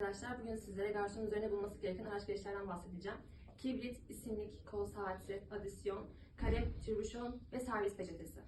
arkadaşlar. Bugün sizlere garsonun üzerine bulunması gereken araç gereçlerden bahsedeceğim. Kibrit, isimlik, kol saati, adisyon, kalem, türbüşon ve servis peçetesi.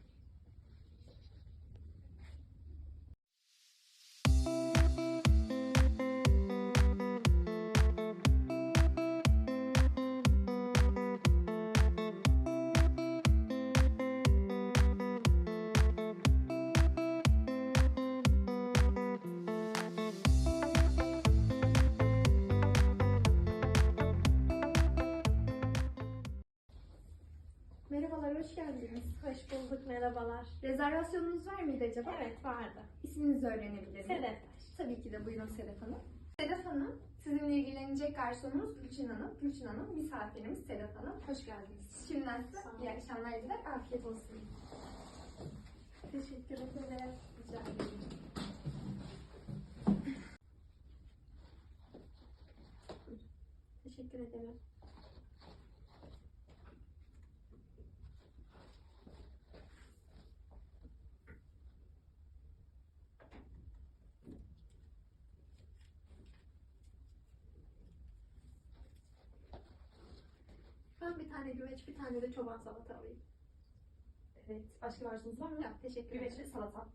Hoş geldiniz. Hoş bulduk, merhabalar. Rezervasyonunuz var mıydı acaba? Evet, vardı. İsminizi öğrenebilir miyim? Sedef. Tabii ki de buyurun Sedef Hanım. Sedef Hanım, sizinle ilgilenecek garsonumuz Gülçin Hanım. Gülçin Hanım, misafirimiz Sedef Hanım. Hoş geldiniz. Şimdiden size iyi akşamlar diler. Afiyet olsun. Teşekkür ederim. Rica ederim. Teşekkür ederim. Ben bir tane güveç, bir tane de çoban salata alayım. Evet. Başka arzunuz var mı? Yok, teşekkür Güveç ederim. ve salata.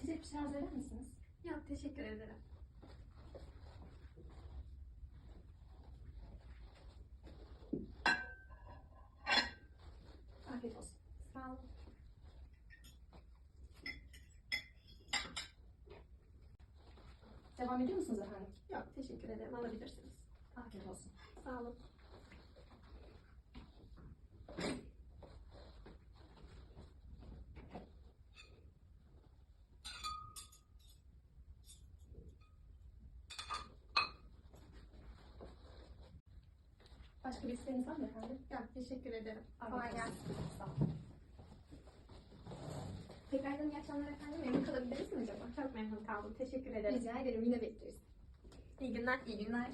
Size bir şey eder misiniz? Yok, teşekkür ederim. Afiyet olsun. Sağ olun. Devam ediyor musunuz efendim? Yok, teşekkür ederim. Alabilirsiniz. Afiyet olsun. Sağ olun. Başka bir isteğiniz var mı efendim? Yok, teşekkür ederim. Afiyet olsun. Sağ olun. Tekrardan iyi akşamlar efendim. Memnun kalabiliriz mi acaba? Çok memnun kaldım. Teşekkür ederim. Rica ederim. Yine bekleriz. İyi günler. İyi günler.